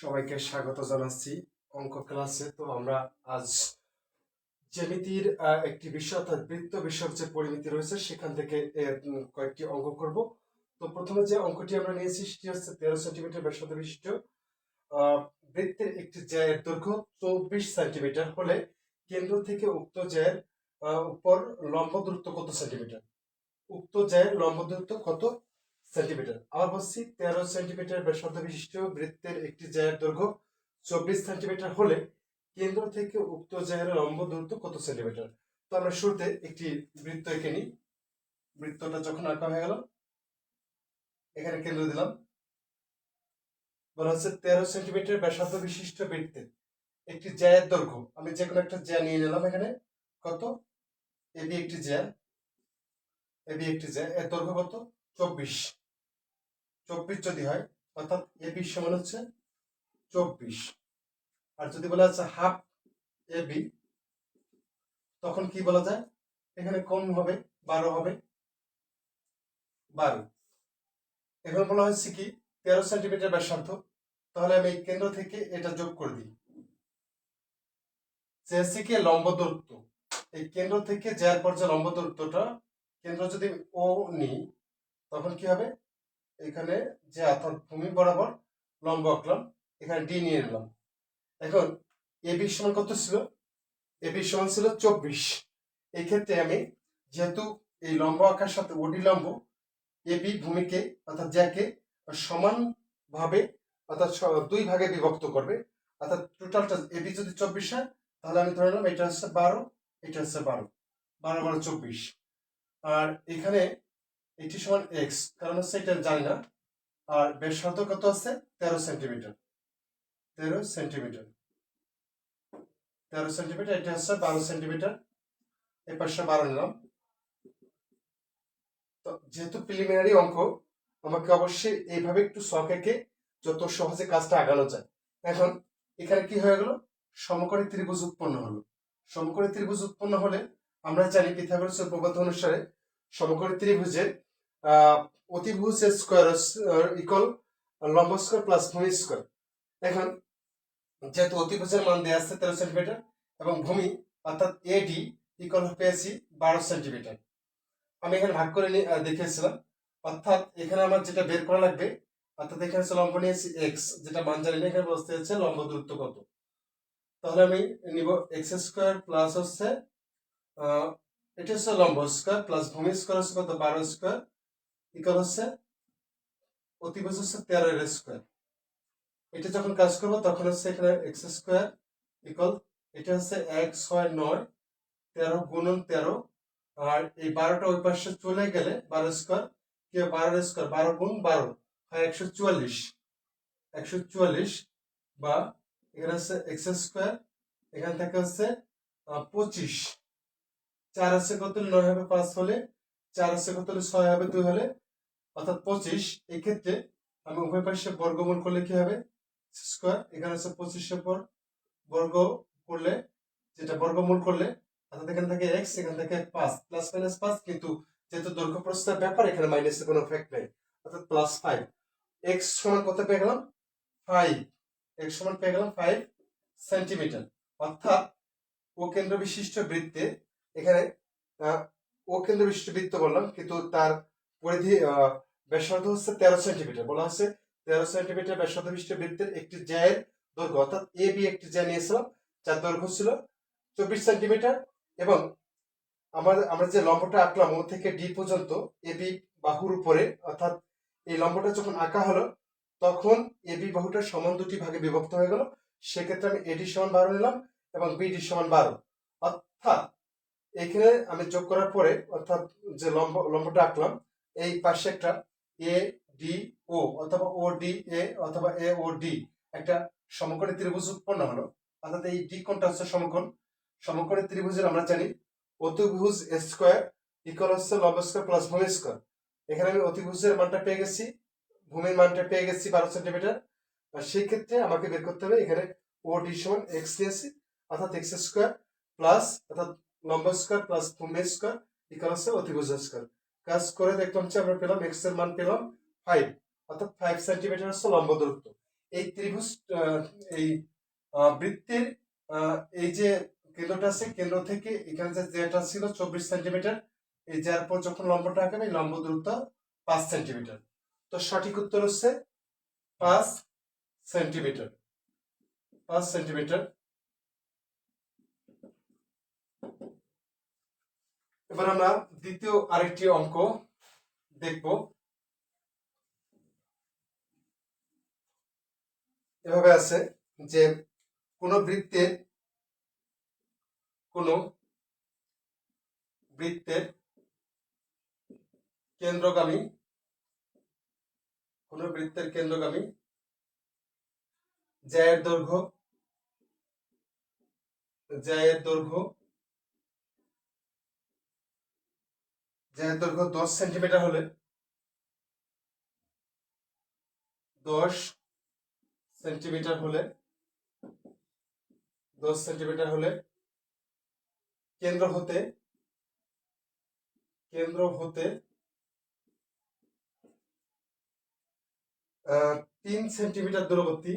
সবাইকে স্বাগত জানাচ্ছি অঙ্ক ক্লাসে। তো আমরা আজ জ্যামিতির একটি বিষয় অর্থাৎ বৃত্ত বিষয়ক যে পরিমিতি রয়েছে, সেখান থেকে কয়েকটি অঙ্ক করব। তো প্রথমে যে অঙ্কটি আমরা নিয়েছি, সেটি হচ্ছে তেরো সেন্টিমিটার ব্যাসার্ধ বিশিষ্ট বৃত্তের একটি জ্যায়ের দৈর্ঘ্য চব্বিশ সেন্টিমিটার হলে কেন্দ্র থেকে উক্ত জ্যায়ের উপর লম্ব দূরত্ব কত সেন্টিমিটার? উক্ত জ্যায়ের লম্ব দূরত্ব কত? সেন্টিমিটার। আবার বলছি, তেরো সেন্টিমিটার ব্যাসার্ধ বিশিষ্ট বৃত্তের একটি জ্যায়ের দৈর্ঘ্য চব্বিশ সেন্টিমিটার হলে কেন্দ্র থেকে উক্ত জ্যায়ের লম্ব দূরত্ব কত সেন্টিমিটার? তো আমরা শুরুতে একটি বৃত্ত এঁকে নিই। বৃত্তটা যখন আঁকা হয়ে গেল, এখানে কেন্দ্র দিলাম। বলা হচ্ছে তেরো সেন্টিমিটার ব্যাসার্ধ বিশিষ্ট বৃত্তের একটি জ্যায়ের দৈর্ঘ্য। আমি যে কোনো একটা জ্যা নিয়ে নিলাম এখানে। কত? এবি একটি জ্যা। এবি একটি জ্যা। এর দৈর্ঘ্য কত? চব্বিশ। চব্বিশ যদি হয়, অর্থাৎ এবি সমান হচ্ছে চব্বিশ। আর যদি বলা আছে হাফ এবি তখন কি বলা যায়? এখানে কম হবে? বারো হবে। বারো। এখন বলা হচ্ছে কি, তেরো সেন্টিমিটার ব্যাসার্ধ, তাহলে আমি এই কেন্দ্র থেকে এটা যোগ করে দিই। চেয়েছি কি লম্ব দূরত্ব, এই কেন্দ্র থেকে যার পর যে লম্ব দূরত্বটা, কেন্দ্র যদি ও নিই, তখন কি হবে? এখানে যে অর্থাৎ ভূমি বরাবর লম্ব আঁকলাম এখানে ডি নিয়ে নিলাম। এখন এ বি সমান কত ছিল? এ বি সমান ছিল চব্বিশ। এই ক্ষেত্রে আমি যেহেতু এই লম্ব আঁকার সাথে ওডি লম্ব এ বি ভূমিকে অর্থাৎ জ্যাকে সমান ভাবে অর্থাৎ দুই ভাগে বিভক্ত করবে। অর্থাৎ টোটালটা এ বি যদি চব্বিশ হয়, তাহলে আমি ধরে নিলাম এটা হচ্ছে বারো, এটা হচ্ছে বারো। বারো বারো চব্বিশ। আর এখানে এটি সমান এক্স কারণ হচ্ছে এটা জানি না। আর ব্যাসার্ধ কত আছে? তেরো সেন্টিমিটার। তেরো সেন্টিমিটার। তেরো সেন্টিমিটার, এটা হচ্ছে বারো সেন্টিমিটার। এই পাশে বারো নিলাম। তো যেহেতু প্রিলিমিনারি অঙ্ক, আমাকে অবশ্যই এইভাবে একটু শখ এঁকে যত সহজে কাজটা আগানো যায়। এখন এখানে কি হয়ে গেল? সমকোণী ত্রিভুজ উৎপন্ন হলো। সমকোণী ত্রিভুজ উৎপন্ন হলে আমরা জানি পিথাগোরাসের উপপাদ্য অনুসারে সমকোণী ত্রিভুজের অতিভুজ স্কোয়ার ইকুয়াল লম্ব স্কোয়ার প্লাস ভূমি স্কোয়ার। এখন যেহেতু অতিভুজের মান দেওয়া আছে তেরো সেন্টিমিটার, এবং ভূমি, অর্থাৎ এডি ইকুয়াল পেয়েছি বারো সেন্টিমিটার। আমি এখানে ভাগ করে দেখিয়েছিলাম। অর্থাৎ এখানে আমার যেটা বের করা লাগবে, অর্থাৎ এখানে হচ্ছে লম্ব নিয়েছি এক্স যেটা মান জানি এখানে বসতে হচ্ছে লম্ব দূরত্ব কত। তাহলে আমি নিব এক্স স্কোয়ার প্লাস হচ্ছে এটা হচ্ছে লম্ব স্কোয়ার প্লাস ভূমি স্কোয়ার হচ্ছে কত? বারো স্কোয়ার। ইকুয়াল হচ্ছে অতিভুজ হচ্ছে তেরো এর স্কোয়ার এটা যখন কাজ করব, তখন হচ্ছে এখানে এক্স স্কোয়ার ইকুয়াল এটা হচ্ছে এক, ছয়, নয়, তেরো গুণন তেরো। আর এই বারোটা ওই পাশে চলে গেলে বারো স্কোয়ার কে বারো স্কোয়ার বারো গুণ বারো হয় একশো চুয়াল্লিশ। একশো চুয়াল্লিশ বা এখানে হচ্ছে এক্স স্কোয়ার এখান থেকে হচ্ছে পঁচিশ। চার আছে কত? নয় হবে পাঁচ হলে চার আছে কত হলে ছয় হবে দুই হলে, অর্থাৎ পঁচিশ এই ক্ষেত্রে আমি উভয় পাশে বর্গমূল করলে কি হবে? স্কোয়ার, এখানে হচ্ছে পঁচিশের পর বর্গ করলে, যেটা বর্গমূল করলে, অর্থাৎ এখানে থেকে এক্স এখান থেকে পাঁচ প্লাস মাইনাস পাঁচ, কিন্তু যেহেতু দৈর্ঘ্য প্রস্তাব ব্যাপার, এখানে মাইনাসের কোনো ফ্যাক্ট নেই, অর্থাৎ প্লাস ফাইভ এক্স সমান কত পেয়ে গেলাম? ফাইভ এক্স সমান পেয়ে গেলাম ফাইভ সেন্টিমিটার অর্থাৎ ও কেন্দ্র বিশিষ্ট বৃত্তে এখানে ও কেন্দ্র বিশিষ্ট বৃত্ত বললাম কিন্তু তার পরিধি ব্যাসার্ধ হচ্ছে তেরো সেন্টিমিটার বলা হচ্ছে তেরো সেন্টিমিটার ব্যাসার্ধ বিশিষ্ট বৃত্তের একটি জ্যায়ের দৈর্ঘ্য, অর্থাৎ এ বি একটি জ্যা নিয়েছিলাম, যার দৈর্ঘ্য ছিল চব্বিশ সেন্টিমিটার এবং আমাদের আমরা যে লম্বটা আঁকলাম ও থেকে ডি পর্যন্ত এ বি বাহুর উপরে, অর্থাৎ এই লম্বটা যখন আঁকা হলো, তখন এ বি বাহুটা সমান দুটি ভাগে বিভক্ত হয়ে গেল। সেক্ষেত্রে আমি এডি সমান বারো নিলাম এবং বিডি সমান বারো। অর্থাৎ এখানে আমি যোগ করার পরে, অর্থাৎ যে লম্ব, লম্বটা আঁকলাম, এই পাশে একটা এ ডি ও অথবা ও ডি এ অথবা এ ও ডি একটা সমকোণী ত্রিভুজ উৎপন্ন হলো। অর্থাৎ এই ডি কোণটা হচ্ছে সমকোণ। সমকোণী ত্রিভুজের আমরা জানি অতিভুজ স্কোয়ার ইকুয়াল হচ্ছে লম্ব স্কোয়ার প্লাস ভূমি স্কোয়ার। এখানে আমি অতিভুজের মানটা পেয়ে গেছি, ভূমির মানটা পেয়ে গেছি বারো সেন্টিমিটার। আর সেই ক্ষেত্রে আমাকে বের করতে হবে, এখানে ও ডি সমান এক্স নিয়েছি, অর্থাৎ এক্স স্কোয়ার প্লাস অর্থাৎ লম্ব স্কোয়ার প্লাস ভূমি স্কোয়ার ইকুয়াল হচ্ছে অতিভুজ স্কোয়ার কাজ করে দেখলাম যে আমরা পেলাম এক্সের মান পেলাম ফাইভ অর্থাৎ ফাইভ সেন্টিমিটার হচ্ছে লম্ব দূরত্ব। এই ত্রিভুজ এই বৃত্তের এই যে কেন্দ্রটা আছে, কেন্দ্র থেকে এখানে যে যেটা ছিল চব্বিশ সেন্টিমিটার এই যার পর যখন লম্বটা আঁকাবে এই লম্ব দূরত্ব পাঁচ সেন্টিমিটার তো সঠিক উত্তর হচ্ছে পাঁচ সেন্টিমিটার পাঁচ সেন্টিমিটার এবার আমরা দ্বিতীয় আরেকটি অঙ্ক দেখব। এভাবে আছে যে কোন বৃত্তের কোন বৃত্তের কেন্দ্রগামী কোন বৃত্তের কেন্দ্রগামী জ্যায়ের দৈর্ঘ্য জ্যায়ের দৈর্ঘ্য জ্যায়ের দৈর্ঘ্য দশ সেন্টিমিটার হলে দশ সেন্টিমিটার হলে দশ সেন্টিমিটার হলে কেন্দ্র হতে কেন্দ্র হতে তিন সেন্টিমিটার দূরবর্তী,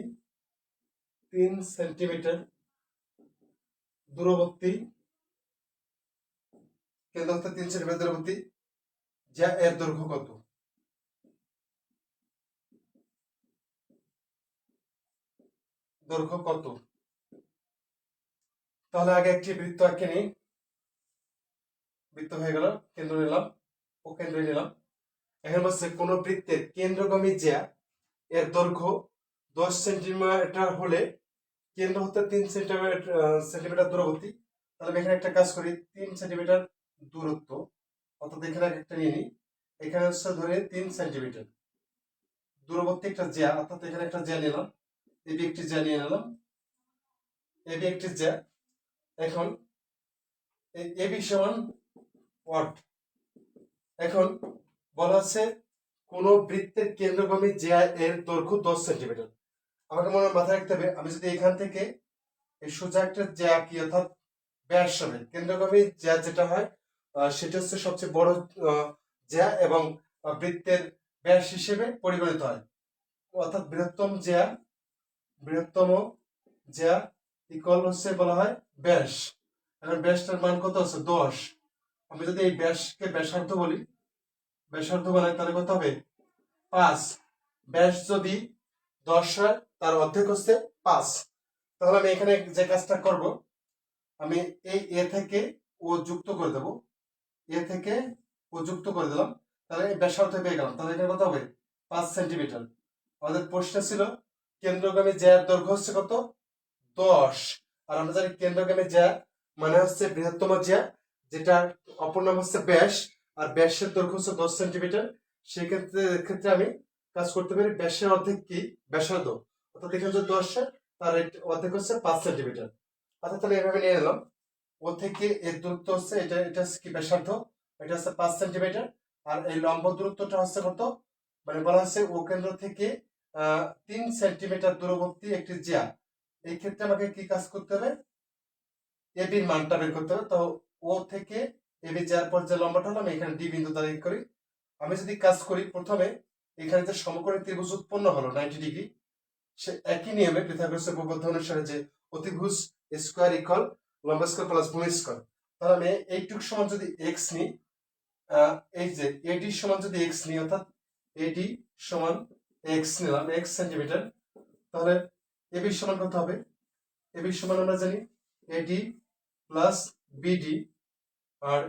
তিন সেন্টিমিটার দূরবর্তী, কেন্দ্র হতে তিন সেন্টিমিটার দূরবর্তী যা এর দৈর্ঘ্য কত? দৈর্ঘ্য কত? তাহলে আগে একটি বৃত্ত আঁকে নিই। বৃত্ত হয়ে গেল, কেন্দ্র নিলাম, ও কেন্দ্র নিলাম। এখন বলছে কোন বৃত্তের কেন্দ্রগামী জ্যা এর দৈর্ঘ্য দশ সেন্টিমিটার হলে কেন্দ্র হতে তিন সেন্টিমিটার সেন্টিমিটার দূরবর্তী। তাহলে আমি এখানে একটা কাজ করি, তিন সেন্টিমিটার দূরত্ব। অর্থাৎ এখানে একটা নিয়ে নিই। এখানে হচ্ছে ধরে তিন সেন্টিমিটার দূরবর্তী একটা জ্যা, অর্থাৎ এখানে একটা জ্যা নিলাম এবি একটি জ্যা নিয়ে নিলাম। এবি একটি জ্যা। এখন এবি সমান ওয়াট? এখন বলা আছে কোন বৃত্তের কেন্দ্রগামী জ্যা এর দৈর্ঘ্য দশ সেন্টিমিটার আমাকে মনে মাথায় রাখতে হবে, আমি যদি এখান থেকে এই সোজা একটা জ্যা কি অর্থাৎ ব্যাস হবে। কেন্দ্রগামী জ্যা যেটা হয় সেটা হচ্ছে সবচেয়ে বড় জ্যা এবং বৃত্তের ব্যাস হিসেবে পরিগণিত হয়। অর্থাৎ বৃহত্তম জ্যা বৃহত্তম জ্যা ইকুয়াল হচ্ছে বলা হয় ব্যাস। এখন ব্যাসটার মান কত আছে? দশ। আমি যদি এই ব্যাসকে ব্যাসার্ধ বলি, ব্যাসার্ধ বানাই তাহলে কত হবে? পাঁচ। ব্যাস যদি দশ হয়, তার অর্ধেক হচ্ছে পাঁচ। তাহলে আমি এখানে যে কাজটা করব, আমি এই এ থেকে ও যুক্ত করে দেব। এ থেকে ও যুক্ত করে দিলাম। তাহলে ব্যাসার্ধ পেয়ে গেলাম। তাহলে এখানে কত হবে? পাঁচ সেন্টিমিটার। আমাদের প্রশ্ন ছিল, কেন্দ্রগামী জ্যার দৈর্ঘ্য হচ্ছে কত? দশ। আর আমরা জানি কেন্দ্রগামী জ্যা মানে হচ্ছে বৃহত্তম জ্যা, যেটার অপর নাম হচ্ছে ব্যাস। আর ব্যাসের দৈর্ঘ্য হচ্ছে দশ সেন্টিমিটার। সেক্ষেত্রে ক্ষেত্রে আমি কাজ করতে পারি ব্যাসের অর্ধেক কি? ব্যাসার্ধ। অর্থাৎ এখানে যদি দশ তার অর্ধেক হচ্ছে পাঁচ সেন্টিমিটার। অর্থাৎ তাহলে এভাবে নিয়ে নিলাম ও থেকে এর দূরত্ব হচ্ছে, এটা এটা কি ব্যাসার্ধ? এটা হচ্ছে পাঁচ সেন্টিমিটার। আর এই লম্ব দূরত্বটা হচ্ছে কত? মানে বলা হচ্ছে ও কেন্দ্র থেকে তিন সেন্টিমিটার দূরবর্তী একটি জ্যা এই ক্ষেত্রে আমাকে কি কাজ করতে হবে? এবির মানটা বের করতে হবে। তো ও থেকে এবি যার পর যে লম্বাটা হলো, আমি এখানে ডি বিন্দু ই করি। আমি যদি কাজ করি, প্রথমে এখানে যে সমকোণী ত্রিভুজ উৎপন্ন হলো, নাইনটি ডিগ্রি, সে একই নিয়মে পিথাগোরাসের উপপাদ্য অনুসারে যে অতিভুজ স্কোয়ার ইকুয়াল লম্বা স্কোয়ার প্লাস ভূমি স্কোয়ার তাহলে আমি এইটুক সমান যদি এক্স নিই এই যে এডি সমান যদি এক্স নিই, অর্থাৎ এডি সমান এক্স নিলাম এক্স সেন্টিমিটার তাহলে এবি সমান কত হবে? এবি সমান আমরা জানি এডি প্লাস বিডি আর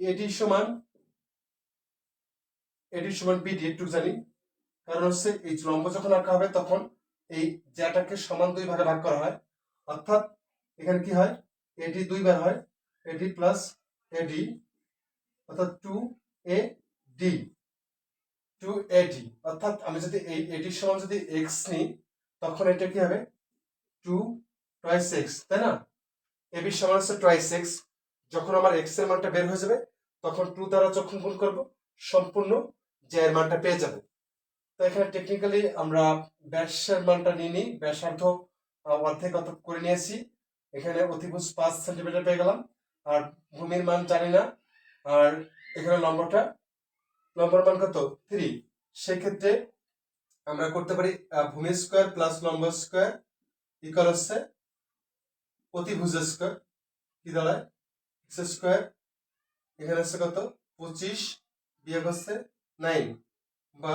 এডি সমান এডি সমান বিডি একটু জানি। কারণ হচ্ছে এই লম্ব যখন আঁকা হবে, তখন এই জ্যাটাকে সমান দুই ভাগে ভাগ করা হয়। অর্থাৎ এখানে কি হয়? এডি দুইবার হয়। এডি প্লাস এডি অর্থাৎ two A D two AD অর্থাৎ আমি যদি এই এডির সমান যদি এক্স নিই, তখন এটা কি হবে? টু টয়েস এক্স তাই না? এবির সমান হচ্ছে টয়েস এক্স যখন আমার এক্সের মানটা বের হয়ে যাবে, তখন টু দ্বারা যখন গুণ করব, সম্পূর্ণ যে এর মানটা পেয়ে যাব। তো এখানে টেকনিক্যালি আমরা ব্যাসের মানটা নিয়ে নিই। ব্যাসার্ধ অর্ধেক অত করে নিয়েছি। এখানে অতিভুজ পাঁচ সেন্টিমিটার পেয়ে গেলাম। আর ভূমির মান জানি না। আর এখানে লম্বটা লম্বর মান কত? থ্রি সেক্ষেত্রে আমরা করতে পারি ভূমি স্কোয়ার প্লাস লম্ব স্কোয়ার ইকাল হচ্ছে প্রতিভুজ স্কোয়ার। কি দাঁড়ায়? X square. এখানে হচ্ছে কত? পঁচিশ বিয়োগ হচ্ছে নাইন বা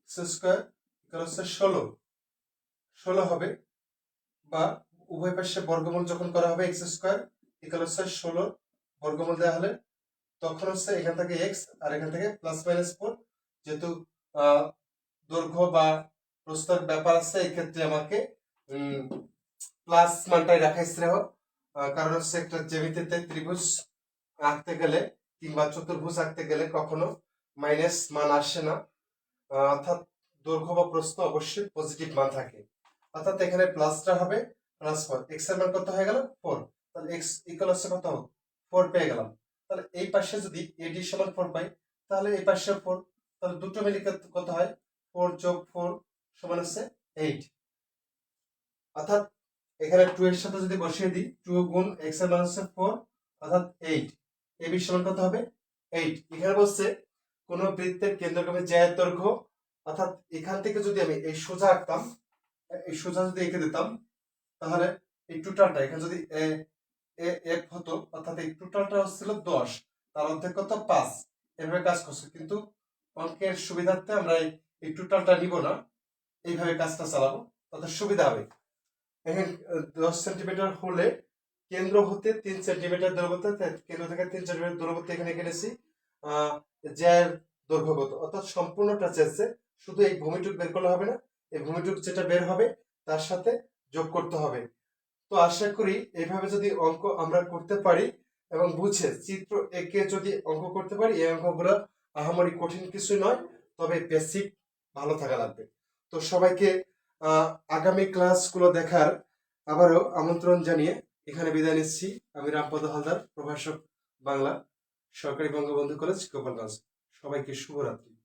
এক্স স্কোয়ার ইকাল হচ্ছে ষোলো। ষোলো হবে বা উভয় পাশে বর্গমূল যখন করা হবে এক্স স্কোয়ার ইকাল হচ্ছে ষোলো, বর্গমূল দেওয়া হলে তখন হচ্ছে এখান থেকে এক্স আর এখান থেকে প্লাস মাইনাস ফোর যেহেতু দৈর্ঘ্য বা প্রস্তর ব্যাপার আছে, এই ক্ষেত্রে আমাকে প্লাস মানটাই রাখাই শ্রেয়। কারণ হচ্ছে একটা জ্যামিতিতে ত্রিভুজ আঁকতে গেলে কিংবা চতুর্ভুজ আঁকতে গেলে কখনো মাইনাস মান আসে না। অর্থাৎ দৈর্ঘ্য বা প্রস্থ অবশ্যই পজিটিভ মান থাকে। অর্থাৎ এখানে প্লাসটা হবে প্লাস ফোর এক্সের মান কত হয়ে গেল? ফোর তাহলে এক্স ইকুয়াল হচ্ছে কত? ফোর পেয়ে গেলাম। তাহলে এই পাশে যদি এডি সমান ফোর পাই, তাহলে এই পাশে ফোর তাহলে দুটো মিলে কত- হয়? ফোর যোগ ফোর সমান হচ্ছে এইট অর্থাৎ এখানে টু এর সাথে যদি বসিয়ে দিই টু গুণ এক্সের মান হচ্ছে ফোর অর্থাৎ এইট এ বি সমান কত হবে? এইট এখানে বলছে কোন বৃত্তের কেন্দ্রগামী জ্যায়ের দৈর্ঘ্য, অর্থাৎ এখান থেকে যদি আমি এই সোজা আঁকতাম, এই সোজা যদি এঁকে দিতাম তাহলে এই টোটালটা এখানে যদি এ এক হতো, অর্থাৎ এই টোটালটা হচ্ছিল দশ, তার অর্ধেক কত? পাঁচ। এভাবে কাজ করছে। কিন্তু অঙ্কের সুবিধার্থে আমরা এই টোটালটা নিব না। এইভাবে কাজটা চালাবো, তাতে সুবিধা হবে। এখানে দশ সেন্টিমিটার হলে কেন্দ্র হতে তিন সেন্টিমিটার দূরত্বে, তে- কেন্দ্র থেকে তিন সেন্টিমিটার দূরত্বে এখানে আহ জ্যার দৈর্ঘ্যগত অর্থাৎ সম্পূর্ণটা চেয়েছে, শুধু এই ভূমিটুক বের করলে হবে না, এই ভূমিটুক যেটা বের হবে, তার সাথে যোগ করতে হবে। তো আশা করি এইভাবে যদি অঙ্ক আমরা করতে পারি এবং বুঝে চিত্র এঁকে যদি অঙ্ক করতে পারি, এই অঙ্কগুলো আহামরি কঠিন কিছু নয়, তবে বেসিক ভালো থাকা লাগবে। তো সবাইকে আগামী ক্লাসগুলো দেখার আবারও আমন্ত্রণ জানিয়ে এখানে বিদায় নিচ্ছি। আমি রামপদ হালদার, প্রভাষক বাংলা, সরকারি বঙ্গবন্ধু কলেজ, গোপালগঞ্জ। সবাইকে শুভরাত্রি।